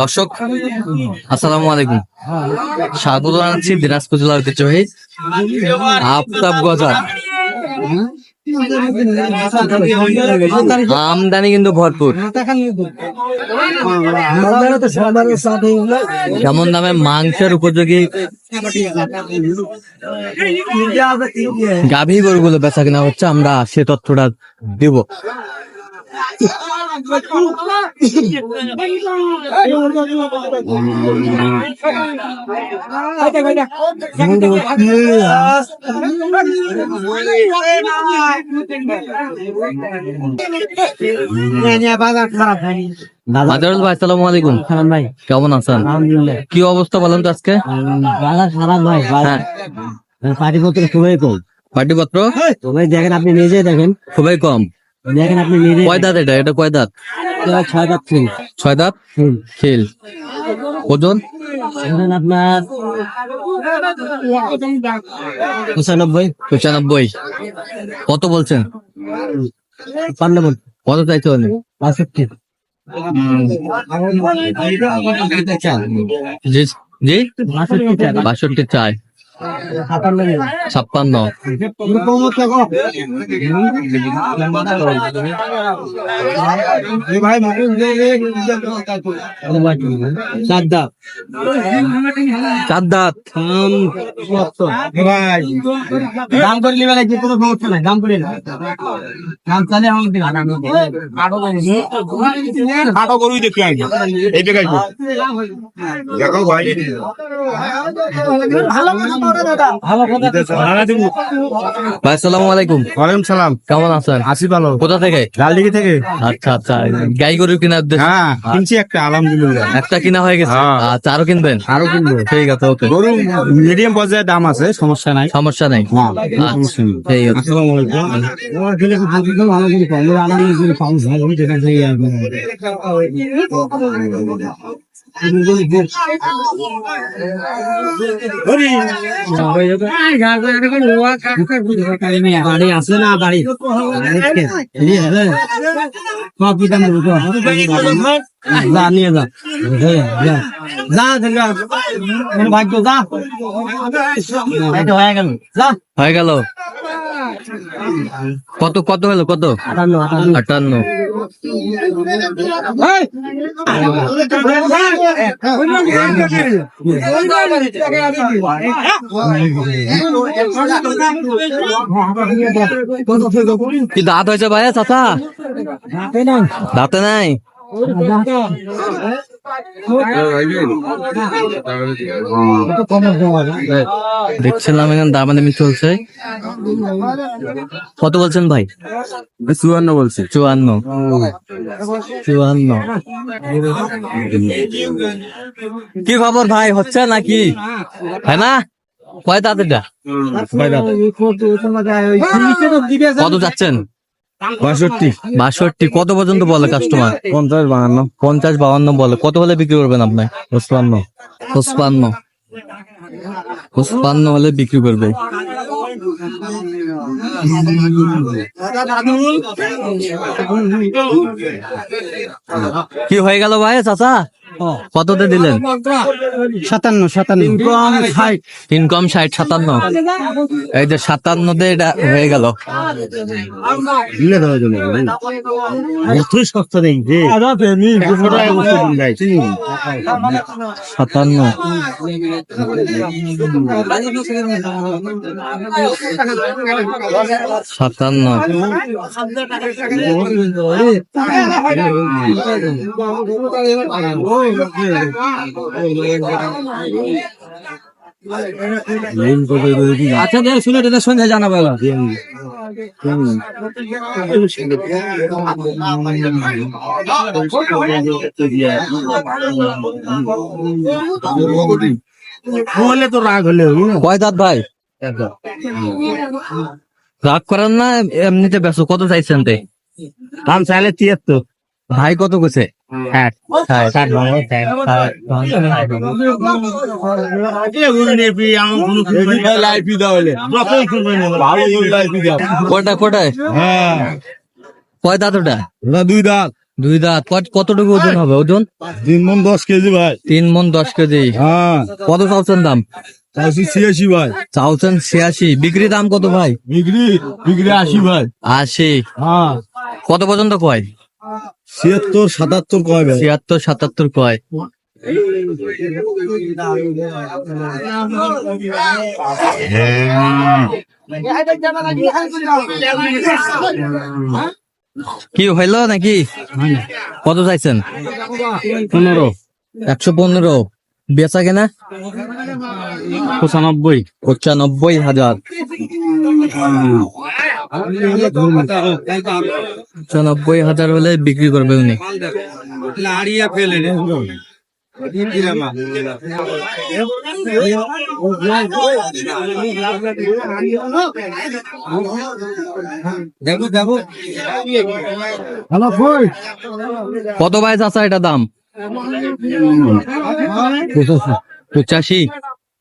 দর্শক, আসসালামু আলাইকুম। স্বাগত জানাচ্ছি দিনাজপুর জেলার ঐতিহ্যবাহী আফতাব গজা আমদানি কিন্তু ভরপুর। কেমন দামে মাংসের উপযোগী গাভী গরুগুলো বেচা কিনা হচ্ছে, আমরা সে তথ্যটা দিব। মাজারুল ভাই আসসালামু আলাইকুম। ভাই কেমন আছেন? কি অবস্থা বলেন তো আজকে? বাজার খারাপ ভাই হ্যাঁ। পাটিপত্র খুবই কম। পাটিপত্র? তবে দেখেন আপনি নিজে দেখেন। খুবই কম। দেখেন আপনি নিজে কয় দাঁত এটা? এটা কয় দাঁত? ছয় পাঁচ তিন ছয় দাঁত? খিল। ওজন? আপনার পঁচানব্বই। পঁচানব্বই। কত বলছেন? কত চাইছে বাষট্টি। জি জি? বাষট্টি চাই। ছাপ্পান্ন। চার দাম চার দাঁত দাম করে নিবে লাগবে কোনো সমস্যা নাই দাম করে দাম চালে আমাকে গরুই দেখি এই বেগাই দেখো ভাই। ভালো কথা ভাই আসসালামু আলাইকুম। ওয়ালাইকুম সালাম। কেমন আছেন? আসি ভালো। কোথা থেকে? লালদিঘি থেকে। আচ্ছা আচ্ছা। গাই গরু কেনার হ্যাঁ কিনছি একটা আলহামদুলিল্লাহ। একটা কিনা হয়ে গেছে? হ্যাঁ। আচ্ছা আরও কিনবেন? আরও কিনবো। ঠিক আছে ওকে। গরু মিডিয়াম পর্যায়ে দাম আছে সমস্যা নাই। সমস্যা নাই? হ্যাঁ সমস্যা নেই। ঠিক আছে। আসসালামু আলাইকুম। বাড়ি আছে না বাড়ি যা নিয়ে যা যা যা যা ভাগ্য যা হয়ে গেল। যা। হয়ে গেল। কত কত হলো কত? আটান্ন। আটান্ন। কি দাঁত হয়েছে ভাইয়া চাচা। দাঁতে নাই? দেখছিলাম এখানে দামাদামি চলছে। কত বলছেন ভাই? চুয়ান্ন বলছে। চুয়ান্ন। চুয়ান্ন। কি খবর ভাই হচ্ছে নাকি? হ্যাঁ না? কয় দাঁত কত যাচ্ছেন? বাষট্টি। বাষট্টি। কত পর্যন্ত বলে কাস্টমার পঞ্চাশ বাহান্ন। পঞ্চাশ বাউান্ন বলে। কত হলে বিক্রি করবেন আপনি? পঁচপান্ন। পঁচপান্ন। পঁচপান্ন হলে বিক্রি করবে। কি হয়ে গেল ভাই চাচা? কততে দিলেন? সাতান্ন সাতান্ন। ইনকাম ষাট। সাতান্ন। এই যে সাতান্নতে এটা হয়ে গেল। সাতান্ন। সাতান্ন। আচ্ছা দেখ শুনে এটা সন্ধ্যা জানাব বলে তো রাগ হলে কয় দাঁত ভাই রাগ করেন না এমনিতে ব্যস্ত। কত চাইছেন তে? দাম চাইলে তিয়াত্তর। ভাই কত গেছে কোটা কোটায় হ্যাঁ কয় দাঁত ওটা দুই দাঁত দুই দাঁত কত- কতটুকু ওজন হবে ওজন তিন মন দশ কেজি ভাই তিন মন দশ কেজি হ্যাঁ কত চাওছেন দাম ছিয়াশি ভাই চাওছেন ছিয়াশি বিক্রি দাম কত ভাই বিক্রি বিক্রি আশি ভাই আশি হ্যাঁ কত পর্যন্ত কয় ছিয়াত্তর সাতাত্তর কয় ভাই? ছিয়াত্তর সাতাত্তর কয়? কি হইল নাকি? কত চাইছেন? পনেরো। একশো পনেরো। বেচা কেনা? পঁচানব্বই। পঁচানব্বই হাজার। পঁচানব্বই হাজার হলে বিক্রি করবে উনি। কত ভাই আছে এটা দাম? পঁচাশি।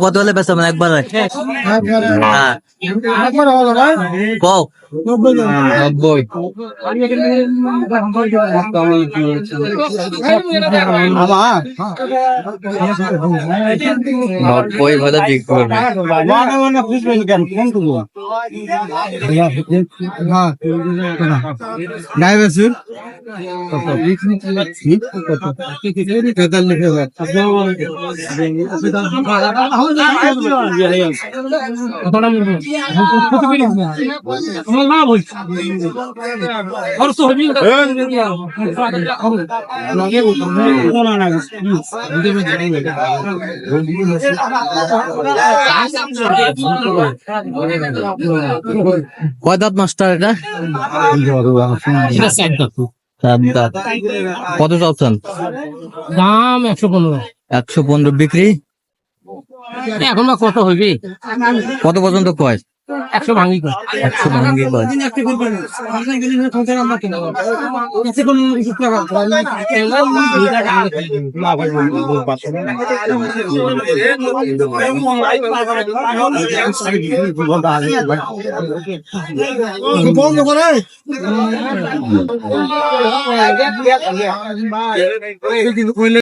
কত হলে বেচা মানে একবার? হ্যাঁ কও। নব্বই নব্বই হলে বিক্রি করবে ডাইভার্সির কয় দাঁত মাস্টার এটা? কত চাচ্ছেন? দাম একশো পনেরো। একশো পনেরো বিক্রি? এখন কত হইবে কত পর্যন্ত কয়? একশো ভাঙি কর একশো বন্ধ করে